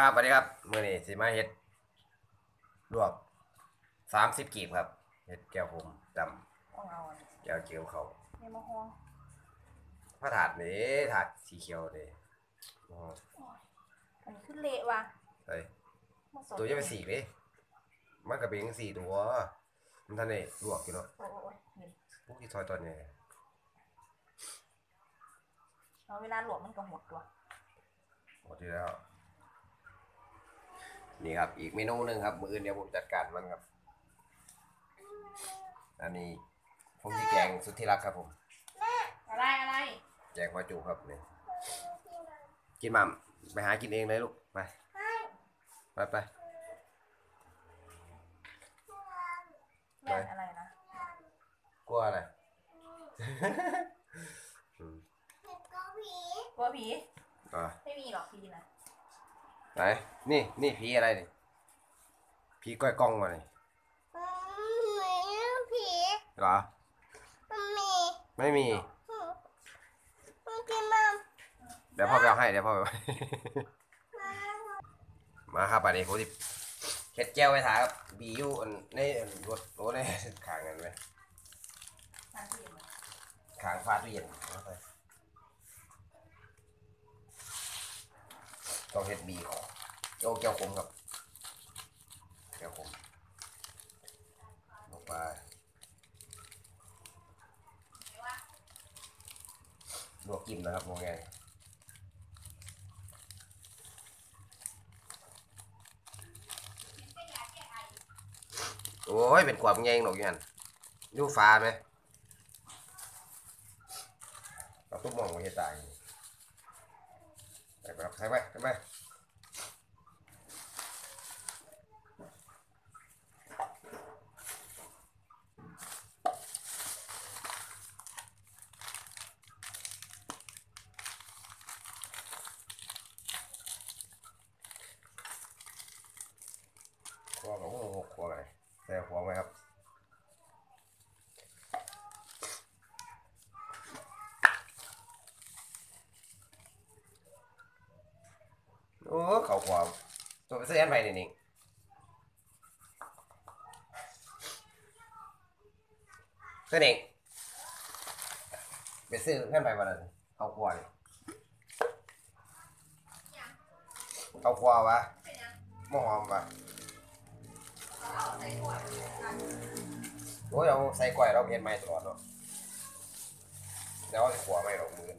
ครับสวัสดีครับมื้อนี้สิมาเฮ็ดลวกสามสิบกีบครับเฮ็ดแก้วผมดต้องเอาอันนี้ำแก้วเจียวเขานี่มะฮวงพระถาดนี่ถาดสีเขียวนี่อ๋ออันนี้คือเละว่ะเฮ้ยมาสดตัวจะเป็นสีเลยมันก็เป็นสี่ตัวมันท่านนี่ลวกอยู่เนาะโอ้โอ้ยนี่พวกที่ซอยตอนนี้เอาเวลาหลวมมันก็หมดตัวหมดที่แล้ว นี่ครับ อีกเมนูหนึ่งครับ มื้ออื่นเดี๋ยวผมจัดการมันครับ อันนี้ผมที่แกงสุดที่รักครับผม อะไรอะไรแจกหัวจุกครับนี่กินหม่ำไปหากินเองเลยลูก ไป ไปไปแม่นอะไรนะกลัวอะไรอืมกลัวผีอะไม่มีหรอกผีนะไหน นี่นี่ผีอะไรนี่ผีก้อยกล้องมานี่ผีเหรอมันมีไม่มี มันกินมันเดี๋ยวพ่อไปเอาให้เดี๋ยวพ่อไปเอาให้ มาครับอันนี้ผมสิเฮ็ดแก้วไว้ถ่ายครับบีอยู่อันในอันรถรถในขางกันไหมทางที่อื่นขางฟ้าตู้เย็นเอาไปต้องเฮ็ดบีก่อ นโอ้แก้วขมครับแก้วขมลงไปลวกกิมนะครับมองไงโอ้ย เป็นความแยงหนกอยันยูฟ้าไหมเราตุ๊กมองไว้ให้ตายใส่ไปครับใส่ไปใส่ไปครัวกับพวกหกครัวไงใส่หัวไหมครับ โอ้เขาขวาตัวไปซื้ออันไปนี่นี่ตัวนี้ไปซื้ออันไปวันนั้นเขาขวานี่เขาขวาวะมะหอมวะโอ้ยเราใส่กล้วยเราเห็นไม้ตลอดเนาะเดี๋ยวเอาสิขวาไม่หรอกมือ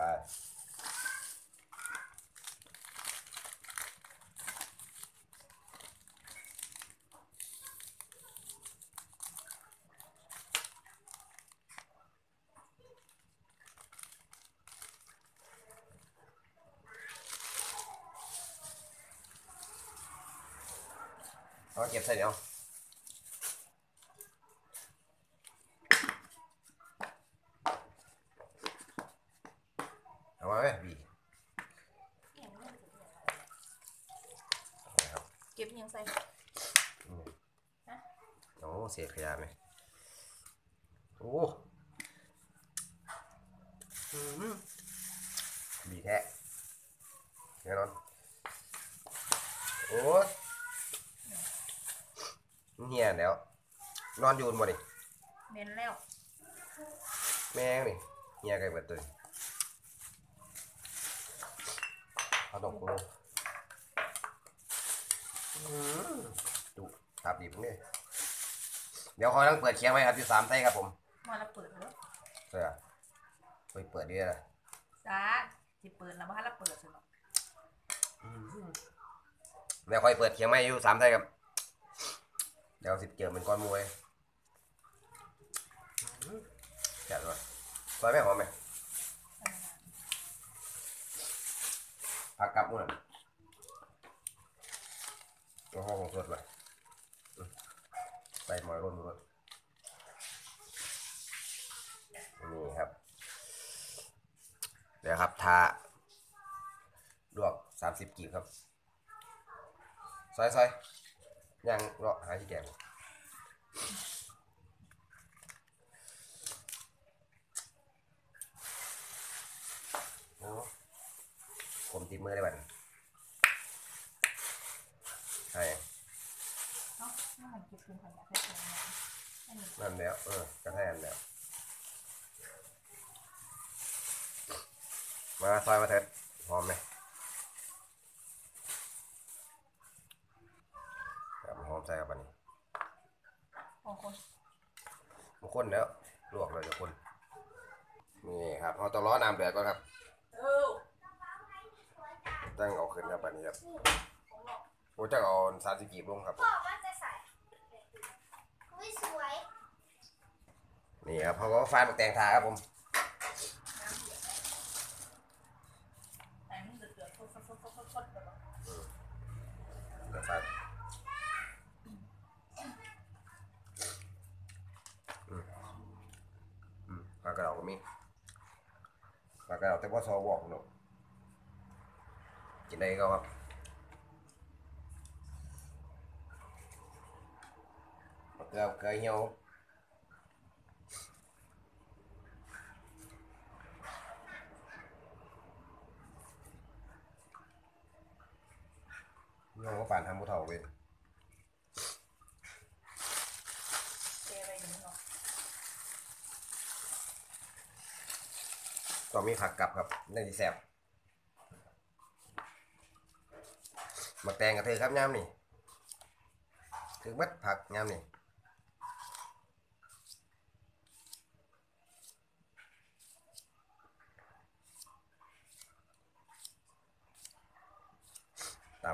ใส่ไปเอาเก็บใส่เดี๋ยวเอามาไหมบี เก็บยังใส่อืมฮะโอ้เศษขยะไหมโอ้อืมบีแท้แน่นอนโอ้ยเฮียแล้ว นอนอยูนบ่นี่เน้นแล้ว แม่งนี่เฮียไก่เบิดตัวนี่เอาตรงกูอืม ดูครับดีพวกนี้เดี๋ยวคอยต้องเปิดเคียงไว้ครับอยู่สามไส้ครับผมมาแล้วเปิดเลยเสื้อไปเปิดดีละจ้าจิเปิดแล้วว่าแล้วเปิดสิหรอกเดี๋ยวคอยเปิดเคียงไว้อยู่สามไส้ครับเดี๋ยวสิเกี่ยวเป็นก้อนมวยแกะเลยซอยไม่หอมไหมผักกลับมื้อนั้ นเอาห้องของสดเลยอืมใส่หมอยร่นรถนี่ครับ เดี๋ยวครับทาลวกสามสิบกีบครับ ซอยซอยยังเลาะหาที่แกงผมติดมือได้บัดใช่ เนาะ น่าหันกินกินขยะแค่ตัวนี้อันนี้นั่นแล้วเออกระแทนแล้ว มาซอยมาเถิดหอมไหมครับหอมใส่กับอันนี้ของคนมันข้นแล้วลวกเลยจะข้นนี่ครับเราต้องร้อน้ำเดือดก่อนครับตั้งเอาขึ้นครับอันนี้ครับโอ้จะเอาสามสิบกีบลงครับพ่อมั นจะใส่อุ้ยสวยนี่ครับเขาก็ฟานหมกแตงทาครับผมแต่มันเดือดเดือดฟดฟดฟดฟดฟดฟดแบบว่าเดี๋ยวฟานอืมอืมปลากระเดาก็มีปลากระเดาแต่ว่าซอวอกเนาะกินได้ก็ครับมะเขือเกลือเหี่ยวน้องก็ป่านทำผู้เฒ่าเว้ย เจอะไรอย่างเงี้ยเนาะต้องมีผักกลับครับนั่นสิแซ่บหมักแตงกับเธอครับยามนี่ คือมัดผักยามนี่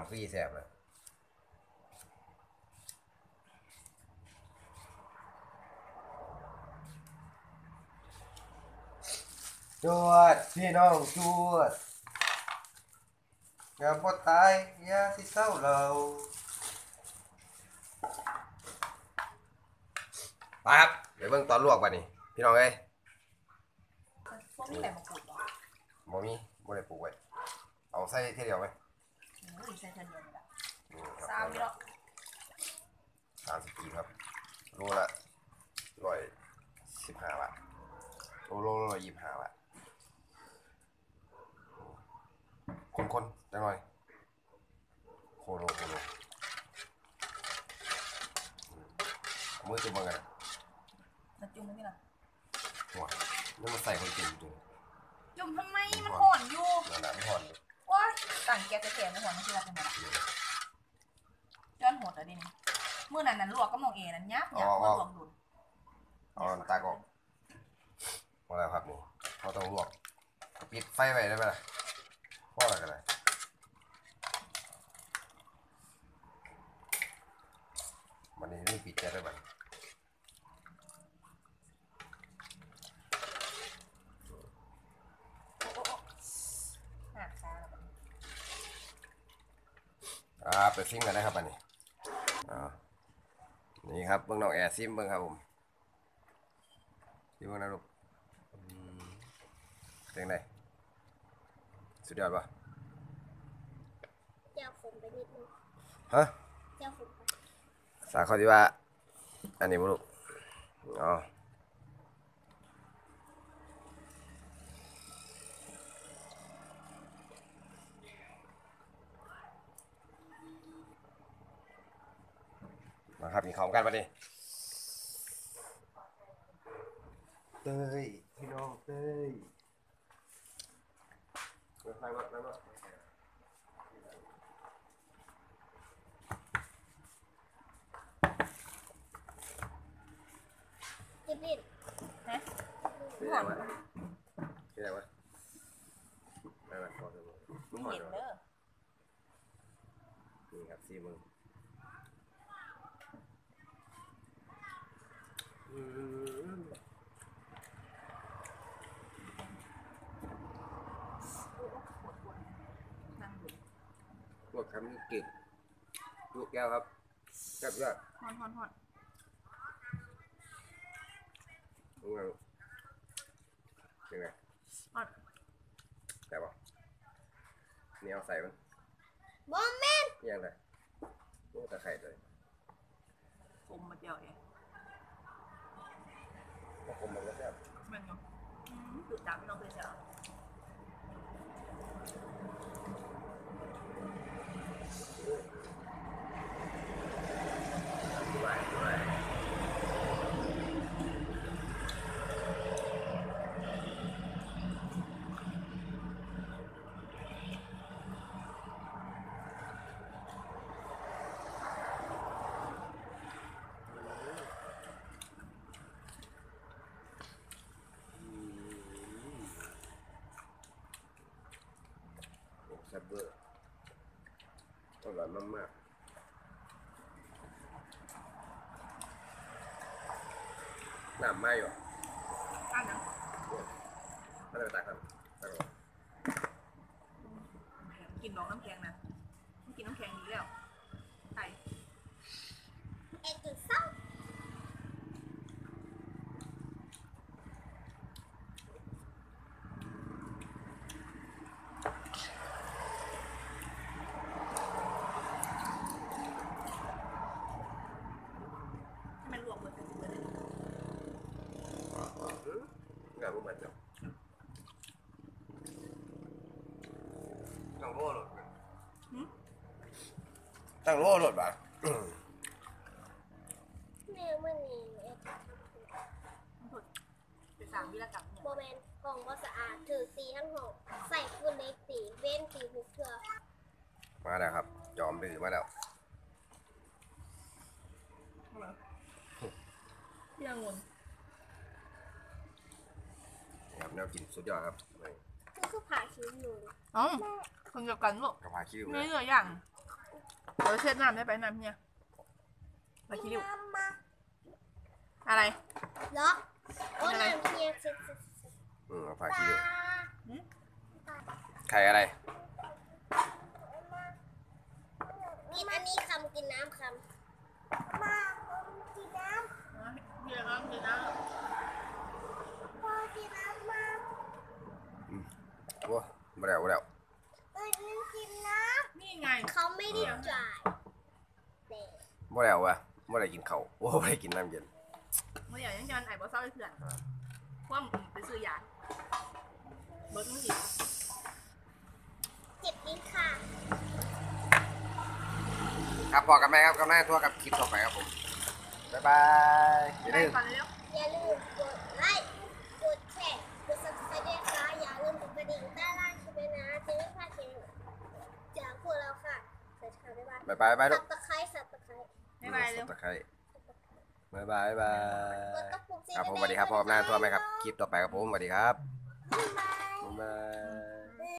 ตามขี้แซ่บเลยจวดพี่น้องจวดอย่าบ่ตายอย่าสิเศร้าเราไปครับเดี๋ยวเบิ่งตอนลวกป่ะนี่พี่น้องเอ้ยพวกนี้แหละมะกรูดเหรอบ่มีบ่ได้ปลูกไว้เอาใส่เท่เดียวไหมเออใส่เทนเดียวนี่แหละนี่ครับซาวนี่เนาะสามสิบกีบครับโลละร้อยสิบห้าบาทโลโลละร้อยยี่สิบห้าบาทคนๆจังหน่อยโคโลโคโลอืมเอามือจุ่มมากันมันจุ่มไม่ล่ะหัวนี่มันใส่คนจุ่มจุ่มจุ่มทำไมมันห่อนอยู่นั่นน่ะไม่ถอนเลยว้าย ต่างแกจะแข็งไม่ห่อนไม่ใช่ละทำไมล่ะย้อนโหดอะดินี่เมื่อนั้นนั้นลวกก็มองเอนั้นยับยับเมื่อลวกดุนเอาน้ำตากออกพอแล้วครับนี่เราต้องลวกปิดไฟไว้ได้ไหมล่ะพออะไรกันเลยมันนี่นี่ปิดแก๊สได้ไหม โอ้โอ้โอ้หักขาแล้วบัดนี้ อ่า ไปซิมกันนะครับอันนี้อ่านี่ครับเบื้องน้องแอร์ซิมเบื้องครับผมซิมเบื้องนะลูกอืมเป็นไงสุดยอดปะเจ้าผมไปนิดนึงฮะเจ้าผมไปสาข้อที่ว่า อันนี้บุลูกอ๋อ มาครับมีของกันปะนี่เต้ยพี่น้องเต้ยไปรถไปรถจิบลินฮะที่ไหนวะที่ไหนวะไม่ไม่พอเลยมีเห็นเด้อนี่ครับสี่มืออืมนั่ง พวกคำนี้กินลูกแก้วครับแซ่บยอดฮอนฮอนฮอนรู้ไงลูกเป็นไงฮอนแซ่บปะนี่เอาใส่มันบอมแม่นนี่ยังไงโอ้ตะไคร้เลยเจียวเองผมมันก็แซ่บมันเนาะจุดดำไม่ต้อง เลยเจียวด้วยด้วย โอ้แซ่บเบอร์อร่อยมากๆน้ำไหม้หรออันนั้นไม่ได้ไปตักครับตักก่อนกินน้องน้ำแข็งนะไม่กินน้ำแข็งอีกแล้วไข่ เอ็กซ์เศร้า ให้มันรวมหมดกันเลย งานพว กมันจะตั้งโล่หลดตั้งโล่หลดป่ะแม่มื่อนี้เอ็กซ์ทำถูกไปสามวิรกรรมเนี่ยโมเมนต์กล่องก็สะอาดถือตีทั้งหกใส่คุณเล็กตีเว้นตีหุกเถื่อมาแล้วครับจอมดื้อมาแล้วพี่ละงนนี่ ครับแนวกินสุดยอดครับนี่คือคือผ่าคิ้วหนูอ๋อคนเดียวกันลูกกระเพราคิ้วไม่นะเหลืออย่างเดี๋ยวเช็ดน้ำได้ไปน้ำเนี่ยไปคิริวน้ำมาอะไรเหรอโอ้น้ำเพียงเสร็จเสร็จเสร็จอืมกระเพราคิ้วหืมไข่อะไรกินอันนี้คำกินน้ำคำมากินน้พี่ละน้ำพี่ละำพอกินน้ำมา โอ้มาแล้วมาแล้วเอ้ยลืมกินน้นี่ไงำเขาไม่ได้จ่ายแต่มาแล้ววะมาได้กินข้าวโอ้ไม่ได้กินน้ำเย็นเมื่ออย่างยังยันไอ้บอสเศร้าเลยเถื่อนว่ามันไปซื้อยาเบิร์ดมึงอีกเจ็บนิ้วค่ะครับพอกันไหมครับกับหน้าทั่วกับคลิปต่อไปครับผมบ๊ายบายอย่าไปลืม ก่อนเร็ว อย่าลืมกดไลค์กดแชร์กด subscribe ด้วยค่ะ อย่าลืมกดกระดิ่งใต้ล่างคลิปด้วยนะจะไม่พลาดคลิปจากพวกเราค่ะสวัสดีค่ะบ๊ายบายบายบายบายลูสักบตะไคร้สับตะไคร้บ๊ายบายเร็ว สับตะไคร้บายบายบายกดกระปุกสีครับผมสวัสดีครับพอกับหน้าทั่วไหมครับคลิปต่อไปครับผมสวัสดีครับบ๊ายบาย บ๊ายบาย